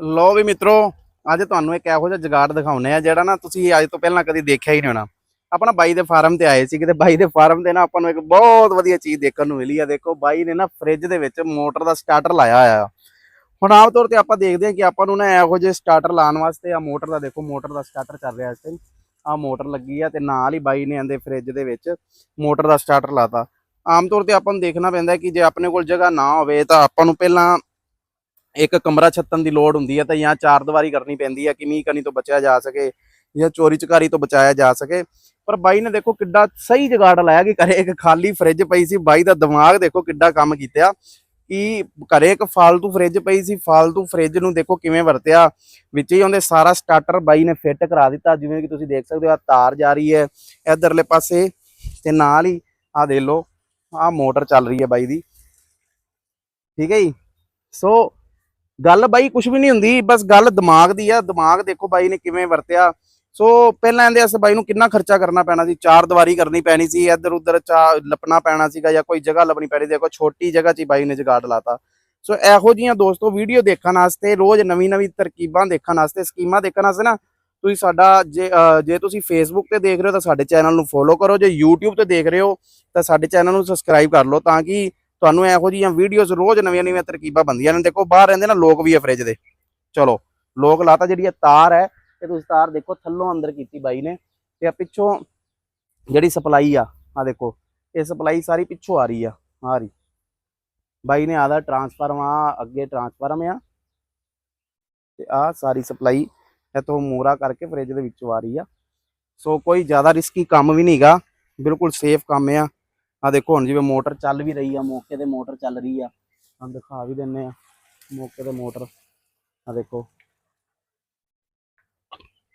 ਲੋ ਵੀ ਮਿੱਤਰੋ, ਅੱਜ ਤੁਹਾਨੂੰ ਇੱਕ ਇਹੋ ਜਿਹਾ ਜਗਾੜ ਦਿਖਾਉਨੇ ਆ ਜਿਹੜਾ ਨਾ ਤੁਸੀਂ ਅੱਜ ਤੋਂ ਪਹਿਲਾਂ ਕਦੀ ਦੇਖਿਆ ਹੀ ਨਹੀਂ ਹੋਣਾ। ਆਪਣਾ ਬਾਈ ਦੇ ਫਾਰਮ ਤੇ ਆਏ ਸੀ ਕਿਤੇ ਬਾਈ ਦੇ ਫਾਰਮ ਤੇ ਨਾ ਆਪਾਂ ਨੂੰ ਇੱਕ ਬਹੁਤ ਵਧੀਆ ਚੀਜ਼ ਦੇਖਣ ਨੂੰ ਮਿਲੀ ਆ। ਦੇਖੋ, ਬਾਈ ਨੇ ਨਾ ਫ੍ਰਿਜ ਦੇ ਵਿੱਚ ਮੋਟਰ ਦਾ ਸਟਾਰਟਰ ਲਾਇਆ ਹੋਇਆ ਹੁਣ ਆਮ ਤੌਰ ਤੇ ਆਪਾਂ ਦੇਖਦੇ ਹਾਂ ਕਿ ਆਪਾਂ ਨੂੰ ਨਾ ਇਹੋ ਜਿਹੇ ਸਟਾਰਟਰ ਲਾਉਣ ਵਾਸਤੇ ਆ ਮੋਟਰ ਦਾ, ਦੇਖੋ ਮੋਟਰ ਦਾ ਸਟਾਰਟਰ ਚੱਲ ਰਿਹਾ ਇਸ ਟਾਈਮ ਆ ਮੋਟਰ ਲੱਗੀ ਆ ਤੇ ਨਾਲ ਹੀ ਬਾਈ ਨੇ ਆਂਦੇ ਫ੍ਰਿਜ ਦੇ ਵਿੱਚ ਮੋਟਰ ਦਾ ਸਟਾਰਟਰ ਲਾਤਾ। ਆਮ ਤੌਰ ਤੇ ਆਪਾਂ ਨੂੰ ਦੇਖਣਾ ਪੈਂਦਾ ਕਿ ਜੇ ਆਪਣੇ ਕੋਲ ਜਗ੍ਹਾ ਨਾ ਹੋਵੇ ਤਾਂ ਆਪਾਂ ਨੂੰ ਪਹਿਲਾਂ ਇੱਕ ਕਮਰਾ ਛੱਤਣ ਦੀ ਲੋੜ ਹੁੰਦੀ ਹੈ ਤਾਂ ਜਾਂ ਚਾਰ ਦੀਵਾਰੀ ਕਰਨੀ ਪੈਂਦੀ ਹੈ ਕਿ ਮੀਂਹ ਕਣੀ ਤੋਂ ਬਚਿਆ ਜਾ ਸਕੇ ਜਾਂ ਚੋਰੀ ਚਕਾਰੀ ਤੋਂ ਬਚਾਇਆ ਜਾ ਸਕੇ। ਪਰ ਬਾਈ ਨੇ ਦੇਖੋ ਕਿੱਡਾ ਸਹੀ ਜਗਾੜ ਲਾਇਆ ਕਿ ਘਰੇ ਇੱਕ ਖਾਲੀ ਫ੍ਰਿਜ ਪਈ ਸੀ। ਬਾਈ ਦਾ ਦਿਮਾਗ ਦੇਖੋ ਕਿੱਡਾ ਕੰਮ ਕੀਤਾ ਕਿ ਘਰੇ ਇੱਕ ਫਾਲਤੂ ਫ੍ਰਿਜ ਪਈ ਸੀ। ਫਾਲਤੂ ਫ੍ਰਿਜ ਨੂੰ ਦੇਖੋ ਕਿਵੇਂ ਵਰਤਿਆ। ਵਿੱਚ ਹੀ ਉਹਦੇ ਸਾਰਾ ਸਟਾਰਟਰ ਬਾਈ ਨੇ ਫਿੱਟ ਕਰਾ ਦਿੱਤਾ। ਜਿਵੇਂ ਕਿ ਤੁਸੀਂ ਦੇਖ ਸਕਦੇ ਹੋ ਆ ਤਾਰ ਜਾ ਰਹੀ ਹੈ ਇਧਰਲੇ ਪਾਸੇ ਤੇ ਨਾਲ ਹੀ ਆ ਦੇਖ ਲਓ ਆ ਮੋਟਰ ਚੱਲ ਰਹੀ ਹੈ ਬਾਈ ਦੀ। ਠੀਕ ਹੈ ਜੀ? ਸੋ ਗੱਲ ਬਾਈ ਕੁਝ ਵੀ ਨਹੀਂ ਹੁੰਦੀ, ਬਸ ਗੱਲ ਦਿਮਾਗ ਦੀ ਆ, ਦਿਮਾਗ ਦੇਖੋ ਬਾਈ ਨੇ ਕਿਵੇਂ ਵਰਤਿਆ। ਸੋ ਪਹਿਲਾਂ ਇਹਦੇ ਵਾਸਤੇ ਬਾਈ ਨੂੰ ਕਿੰਨਾ ਖਰਚਾ ਕਰਨਾ ਪੈਣਾ ਸੀ? ਚਾਰ ਦੀਵਾਰੀ ਕਰਨੀ ਪੈਣੀ ਸੀ ਇੱਧਰ ਉੱਧਰ ਚਾ ਲੱਪਣਾ ਪੈਣਾ ਸੀਗਾ ਜਾਂ ਕੋਈ ਜਗ੍ਹਾ ਲੱਭਣੀ ਪੈਣੀ ਦੇਖੋ ਛੋਟੀ ਜਗ੍ਹਾ 'ਚ ਬਾਈ ਨੇ ਜਗਾੜ ਲਾਤਾ। ਸੋ ਇਹੋ ਜੀਆਂ ਦੋਸਤੋ ਵੀਡੀਓ ਦੇਖਣ ਵਾਸਤੇ, ਰੋਜ਼ ਨਵੀਂ ਨਵੀਂ ਤਰਕੀਬਾਂ ਦੇਖਣ ਵਾਸਤੇ, ਸਕੀਮਾਂ ਦੇਖਣ ਵਾਸਤੇ ਨਾ, ਤੁਸੀਂ ਸਾਡਾ ਜੇ ਜੇ ਤੁਸੀਂ ਫੇਸਬੁੱਕ ਤੇ ਦੇਖ ਰਹੇ ਹੋ ਤਾਂ ਸਾਡੇ ਚੈਨਲ ਨੂੰ ਫੋਲੋ ਕਰੋ, ਜੇ YouTube ਤੇ ਦੇਖ ਰਹੇ ਹੋ ਤਾਂ ਸਾਡੇ ਚੈਨਲ ਨੂੰ ਸਬਸਕ੍ਰਾਈਬ ਕਰ ਲਓ ਤਾਂ ਕਿ ਤੁਹਾਨੂੰ ਇਹੋ ਜਿਹੀਆਂ ਵੀਡੀਓਜ਼ ਰੋਜ਼ ਨਵੀਆਂ ਨਵੀਆਂ ਤਰਕੀਬਾਂ ਬੰਦੀਆਂ ਨੇ। ਦੇਖੋ, ਬਾਹਰ ਰਹਿੰਦੇ ਨਾ ਲੋਕ ਵੀ ਆ ਫ੍ਰਿਜ ਦੇ। ਚਲੋ, ਲੋਕ ਲਾਤਾ ਜਿਹੜੀ ਇਹ ਤਾਰ ਹੈ ਇਹ ਤੁਸੀਂ ਤਾਰ ਦੇਖੋ, ਥੱਲੋਂ ਅੰਦਰ ਕੀਤੀ ਬਾਈ ਨੇ। ਤੇ ਆ ਪਿੱਛੋਂ ਜਿਹੜੀ ਸਪਲਾਈ ਆ ਆ ਦੇਖੋ, ਇਹ ਸਪਲਾਈ ਸਾਰੀ ਪਿੱਛੋਂ ਆ ਰਹੀ ਆ ਆ ਰਹੀ। ਬਾਈ ਨੇ ਆਦਾ ਟਰਾਂਸਫਾਰਮ ਆ ਅੱਗੇ ਟਰਾਂਸਫਾਰਮ ਆ। ਤੇ ਆ ਸਾਰੀ ਸਪਲਾਈ ਇਥੋਂ ਮੂਰਾ ਕਰਕੇ ਫ੍ਰਿਜ ਦੇ ਵਿੱਚੋਂ ਆ ਰਹੀ ਆ। ਸੋ ਕੋਈ ਜ਼ਿਆਦਾ ਰਿਸਕੀ ਕੰਮ ਵੀ ਨਹੀਂਗਾ ਬਿਲਕੁਲ ਸੇਫ ਕੰਮ ਆ। ਆ ਦੇਖੋ ਹੁਣ ਜਿਵੇਂ ਮੋਟਰ ਚੱਲ ਵੀ ਰਹੀ ਆ, ਮੌਕੇ ਤੇ ਮੋਟਰ ਚੱਲ ਰਹੀ ਆ। ਤੁਹਾਨੂੰ ਦਿਖਾ ਵੀ ਦਿੰਨੇ ਆ, ਮੌਕੇ ਤੇ ਮੋਟਰ। ਆ ਦੇਖੋ।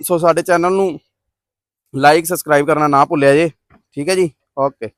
ਸੋ ਸਾਡੇ ਚੈਨਲ ਨੂੰ ਲਾਈਕ ਸਬਸਕ੍ਰਾਈਬ ਕਰਨਾ ਨਾ ਭੁੱਲਿਆ ਜੇ। ਠੀਕ ਹੈ ਜੀ? ਓਕੇ